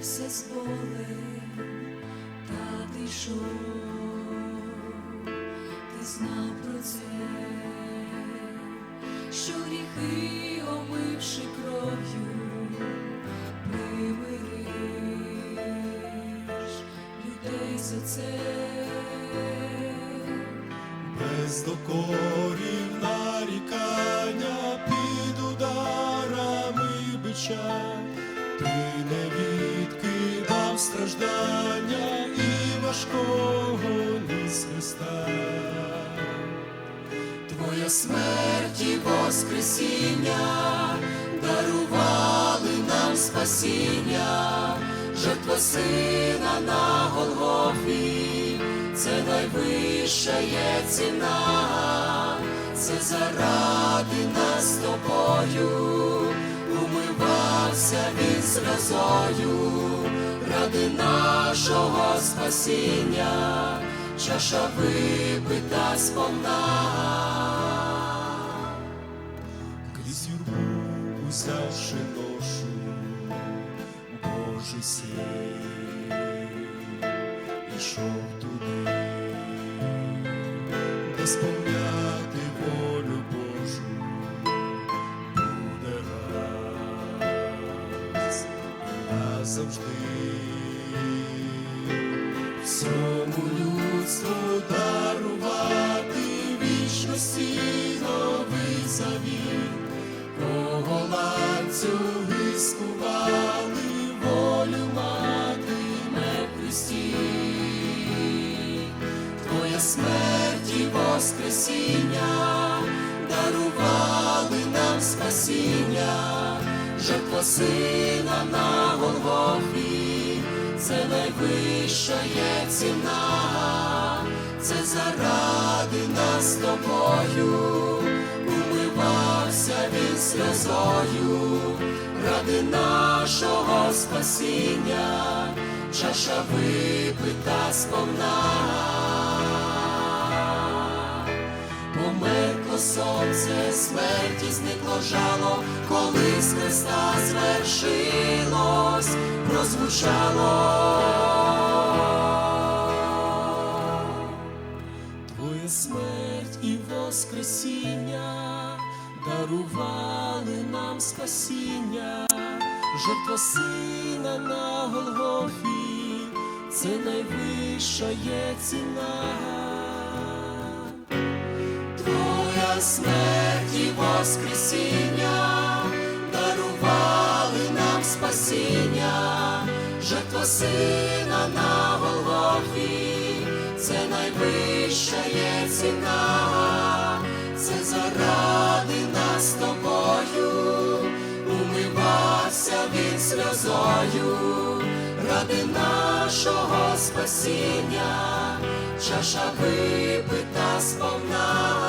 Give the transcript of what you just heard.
все з болем, та ти йшов, ти знав про це, що гріхи, омивши кров'ю, примириш людей за це. без докорів нарікання під ударами бича, ти не відкидав страждання і важкого ніс Христа. Твоя смерть і воскресіння дарували нам спасіння, жертва сина на Голгофі, це найвища є ціна, це заради нас тобою, він ради нашого спасіння, чаша випита сповна. крізь юрбу узявши ношу, Божий син, ішов туди, де сповняти назавжди. Всьому людству дарувати вічності новий завіт. Кого ланцюги скували, волю матиме в Христі. Твоя смерть і воскресіння дарували нам спасіння, жертва сина на Голгофі, це найвища є ціна, це заради нас тобою, умивався він сльозою, ради нашого спасіння, чаша випита сповна. Сонце, смерті зникло жало, коли з Христа звершилось, прозвучало. Твоя смерть і воскресіння дарували нам спасіння, жертва сина на Голгофі, це найвища є ціна. Твоя смерть воскресіння дарували нам спасіння, жертва сина на Голгофі, це найвища є ціна, це заради нас тобою, умивався він сльозою, ради нашого спасіння, чаша випита сповна.